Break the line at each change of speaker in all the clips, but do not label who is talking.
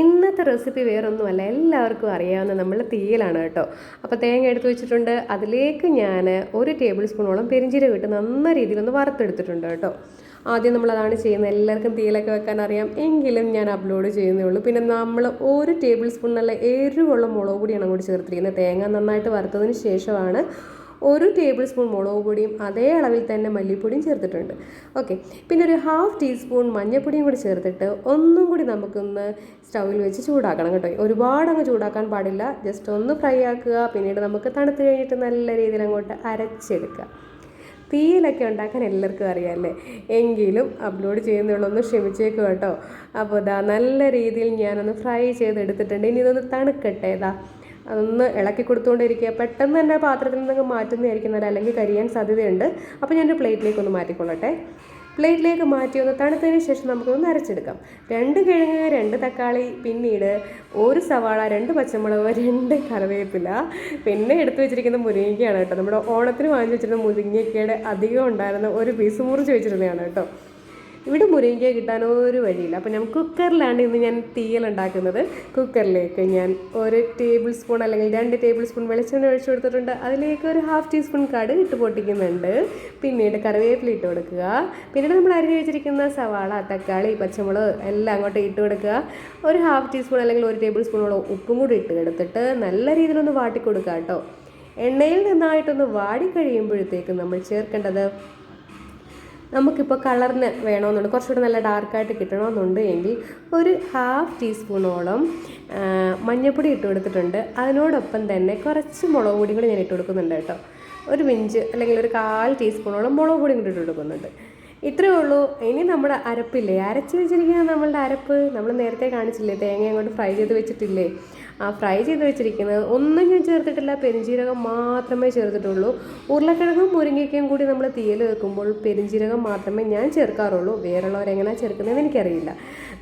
ഇന്നത്തെ റെസിപ്പി വേറൊന്നുമല്ല എല്ലാവർക്കും അറിയാവുന്ന നമ്മൾ തീയലാണ് കേട്ടോ. അപ്പോൾ തേങ്ങ എടുത്ത് വെച്ചിട്ടുണ്ട്. അതിലേക്ക് ഞാൻ ഒരു ടേബിൾ സ്പൂണോളം പെരിഞ്ചീരകം ഇട്ട് നന്ന രീതിയിലൊന്ന് വറുത്തെടുത്തിട്ടുണ്ട് കേട്ടോ. ആദ്യം നമ്മളതാണ് ചെയ്യുന്നത്. എല്ലാവർക്കും തീയിലൊക്കെ വെക്കാൻ അറിയാം. എങ്കിലും ഞാൻ അപ്ലോഡ് ചെയ്യുന്നേ ഉള്ളൂ. പിന്നെ നമ്മൾ ഒരു ടേബിൾ സ്പൂൺ നല്ല എരിവുള്ള മുളക് പൊടിയാണ് അങ്ങോട്ട് ചേർത്തിരിക്കുന്നത്. തേങ്ങ നന്നായിട്ട് വറുത്തതിന് ശേഷമാണ് ഒരു ടേബിൾ സ്പൂൺ മുളക് പൊടിയും അതേ അളവിൽ തന്നെ മല്ലിപ്പൊടിയും ചേർത്തിട്ടുണ്ട്. ഓക്കെ പിന്നെ ഒരു ഹാഫ് ടീസ്പൂൺ മഞ്ഞൾപ്പൊടിയും കൂടി ചേർത്തിട്ട് ഒന്നും കൂടി നമുക്കൊന്ന് സ്റ്റൗവിൽ വെച്ച് ചൂടാക്കണം കേട്ടോ. ഒരുപാട് അങ്ങ് ചൂടാക്കാൻ പാടില്ല. ജസ്റ്റ് ഒന്ന് ഫ്രൈ ആക്കുക. പിന്നീട് നമുക്ക് തണുത്ത് കഴിഞ്ഞിട്ട് നല്ല രീതിയിൽ അങ്ങോട്ട് അരച്ചെടുക്കുക. തീയിലൊക്കെ ഉണ്ടാക്കാൻ എല്ലാവർക്കും അറിയാമല്ലേ എങ്കിലും അപ്ലോഡ് ചെയ്യുന്നുള്ളൂ ഒന്ന് ക്ഷമിച്ചേക്കും കേട്ടോ. അപ്പോൾ ഇതാ നല്ല രീതിയിൽ ഞാനൊന്ന് ഫ്രൈ ചെയ്തെടുത്തിട്ടുണ്ട്. ഇനി ഇതൊന്ന് തണുക്കട്ടെ ഇതാ അതൊന്ന് ഇളക്കി കൊടുത്തുകൊണ്ടിരിക്കുക. പെട്ടെന്ന് തന്നെ പാത്രത്തിൽ നിന്നൊക്കെ മാറ്റുന്നതായിരിക്കും നല്ല അല്ലെങ്കിൽ കരിയാൻ സാധ്യതയുണ്ട്. അപ്പോൾ ഞാനൊരു പ്ലേറ്റിലേക്ക് ഒന്ന് മാറ്റിക്കൊള്ളട്ടെ. പ്ലേറ്റിലേക്ക് മാറ്റി ഒന്ന് തണുത്തതിന് ശേഷം നമുക്കൊന്ന് അരച്ചെടുക്കാം. രണ്ട് കിഴങ്ങ് രണ്ട് തക്കാളി പിന്നീട് ഒരു സവാള രണ്ട് പച്ചമുളക് രണ്ട് കറിവേപ്പില പിന്നെ എടുത്തു വെച്ചിരിക്കുന്ന മുരിങ്ങയ്ക്കാണ് കേട്ടോ. നമ്മുടെ ഓണത്തിന് വാങ്ങിച്ചു വെച്ചിരുന്ന മുരിങ്ങയ്ക്കയുടെ അധികം ഉണ്ടായിരുന്ന ഒരു പീസ് മുറിച്ച് വെച്ചിരുന്നതാണ് കേട്ടോ. ഇവിടെ മുരിങ്ങ കിട്ടാൻ ഒരു വഴിയില്ല. അപ്പോൾ ഞാൻ കുക്കറിലാണ് ഇന്ന് ഞാൻ തീയൽ ഉണ്ടാക്കുന്നത്. കുക്കറിലേക്ക് ഞാൻ ഒരു ടേബിൾ സ്പൂൺ അല്ലെങ്കിൽ രണ്ട് ടേബിൾ സ്പൂൺ വെളിച്ചെണ്ണ ഒഴിച്ചു കൊടുത്തിട്ടുണ്ട്. അതിലേക്ക് ഒരു ഹാഫ് ടീസ്പൂൺ കടുക് ഇട്ട് പൊട്ടിക്കുന്നുണ്ട്. പിന്നീട് കറിവേപ്പില ഇട്ട് കൊടുക്കുക. പിന്നീട് നമ്മൾ അരിഞ്ഞു വെച്ചിരിക്കുന്ന സവാള തക്കാളി പച്ചമുളക് എല്ലാം അങ്ങോട്ട് ഇട്ട് കൊടുക്കുക. ഒരു ഹാഫ് ടീസ്പൂൺ അല്ലെങ്കിൽ ഒരു ടേബിൾ സ്പൂണോളം ഉപ്പും കൂടി ഇട്ട് എടുത്തിട്ട് നല്ല രീതിയിലൊന്ന് വാട്ടി കേട്ടോ. എണ്ണയിൽ നന്നായിട്ടൊന്ന് വാടി കഴിയുമ്പോഴത്തേക്കും നമ്മൾ ചേർക്കേണ്ടത് നമുക്കിപ്പോൾ കളറിന് വേണമെന്നുണ്ട്. കുറച്ചുകൂടെ നല്ല ഡാർക്കായിട്ട് കിട്ടണമെന്നുണ്ട് എങ്കിൽ ഒരു ഹാഫ് ടീസ്പൂണോളം മഞ്ഞൾപ്പൊടി ഇട്ട് കൊടുത്തിട്ടുണ്ട്. അതിനോടൊപ്പം തന്നെ കുറച്ച് മുളക് പൊടി കൂടി ഞാൻ ഇട്ട് കൊടുക്കുന്നുണ്ട് കേട്ടോ. ഒരു മിഞ്ച് അല്ലെങ്കിൽ ഒരു കാൽ ടീസ്പൂണോളം മുളക് പൊടി കൂടി ഇട്ട് കൊടുക്കുന്നുണ്ട്. ഇത്രയേ ഉള്ളൂ. ഇനി നമ്മുടെ അരപ്പില്ലേ? അരച്ച് വെച്ചിരിക്കുന്ന നമ്മളുടെ അരപ്പ് നമ്മൾ നേരത്തെ കാണിച്ചില്ലേ? തേങ്ങ അങ്ങോട്ട് ഫ്രൈ ചെയ്ത് വെച്ചിട്ടില്ലേ? ആ ഫ്രൈ ചെയ്ത് വെച്ചിരിക്കുന്നത് ഒന്നും ഞാൻ ചേർത്തിട്ടില്ല. പെരിഞ്ചീരകം മാത്രമേ ചേർത്തിട്ടുള്ളൂ. ഉരുളക്കിഴങ്ങും മുരിങ്ങയ്ക്കയും കൂടി നമ്മൾ തീയൽ വെക്കുമ്പോൾ പെരിഞ്ചീരകം മാത്രമേ ഞാൻ ചേർക്കാറുള്ളൂ. വേറുള്ളവരെങ്ങനെ ചേർക്കുന്നതെന്ന് എനിക്കറിയില്ല.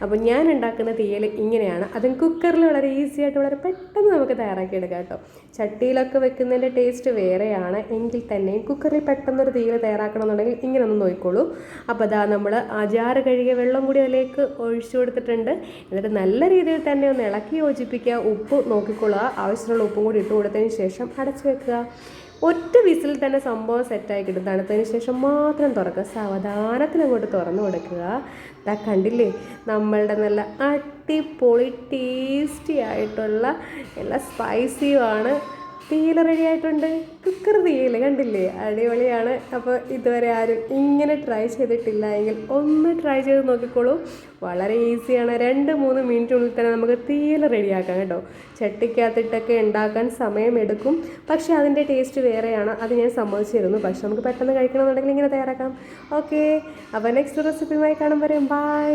അപ്പോൾ ഞാൻ ഉണ്ടാക്കുന്ന തീയൽ ഇങ്ങനെയാണ്. അതും കുക്കറിൽ വളരെ ഈസി ആയിട്ട് വളരെ പെട്ടെന്ന് നമുക്ക് തയ്യാറാക്കി എടുക്കാം കേട്ടോ. ചട്ടിയിലൊക്കെ വെക്കുന്നതിന്റെ ടേസ്റ്റ് വേറെയാണ്. എങ്കിൽ തന്നെയും കുക്കറിൽ പെട്ടെന്നൊരു തീയൽ തയ്യാറാക്കണമെന്നുണ്ടെങ്കിൽ ഇങ്ങനെ ഒന്ന് നോക്കിക്കോളൂ. അപ്പോൾ അതാ നമ്മൾ അജാറ് കഴുകിയ വെള്ളം കൂടി അതിലേക്ക് ഒഴിച്ചു കൊടുത്തിട്ടുണ്ട്. എന്നിട്ട് നല്ല രീതിയിൽ തന്നെ ഒന്ന് ഇളക്കി യോജിപ്പിക്കുക. ഉപ്പ് നോക്കിക്കൊള്ളുക. ആവശ്യമുള്ള ഉപ്പും കൂടി ഇട്ട് കൊടുത്തതിന് ശേഷം അടച്ചു വെക്കുക. ഒറ്റ വിസിൽ തന്നെ സംഭവം സെറ്റായി കിട്ടും. തണുത്തതിന് ശേഷം മാത്രം തുറക്കുക. സാവധാനത്തിൽ അങ്ങോട്ട് തുറന്നു കൊടുക്കുക. ഇതാ കണ്ടില്ലേ? നമ്മളുടെ നല്ല അടിപൊളി ടേസ്റ്റി ആയിട്ടുള്ള എല്ലാ സ്പൈസിയുമാണ് തീയൽ റെഡി ആയിട്ടുണ്ട്. കുക്കർ തീയൽ കണ്ടില്ലേ? അടിപൊളിയാണ്. അപ്പോൾ ഇതുവരെ ആരും ഇങ്ങനെ ട്രൈ ചെയ്തിട്ടില്ല. എങ്കിൽ ഒന്ന് ട്രൈ ചെയ്ത് നോക്കിക്കോളൂ. വളരെ ഈസിയാണ് രണ്ട് മൂന്ന് മിനിറ്റിനുള്ളിൽ തന്നെ നമുക്ക് തീയൽ റെഡിയാക്കാം കേട്ടോ. ചട്ടിക്കകത്തിട്ടൊക്കെ ഉണ്ടാക്കാൻ സമയമെടുക്കും പക്ഷേ അതിന്റെ ടേസ്റ്റ് വേറെയാണ്. അത് ഞാൻ സമ്മതിച്ചിരുന്നു. പക്ഷെ നമുക്ക് പെട്ടെന്ന് കഴിക്കണമെന്നുണ്ടെങ്കിൽ ഇങ്ങനെ തയ്യാറാക്കാം. ഓക്കെ അപ്പോൾ നെക്സ്റ്റ് റെസിപ്പിയുമായി കാണുമ്പോൾ ബൈ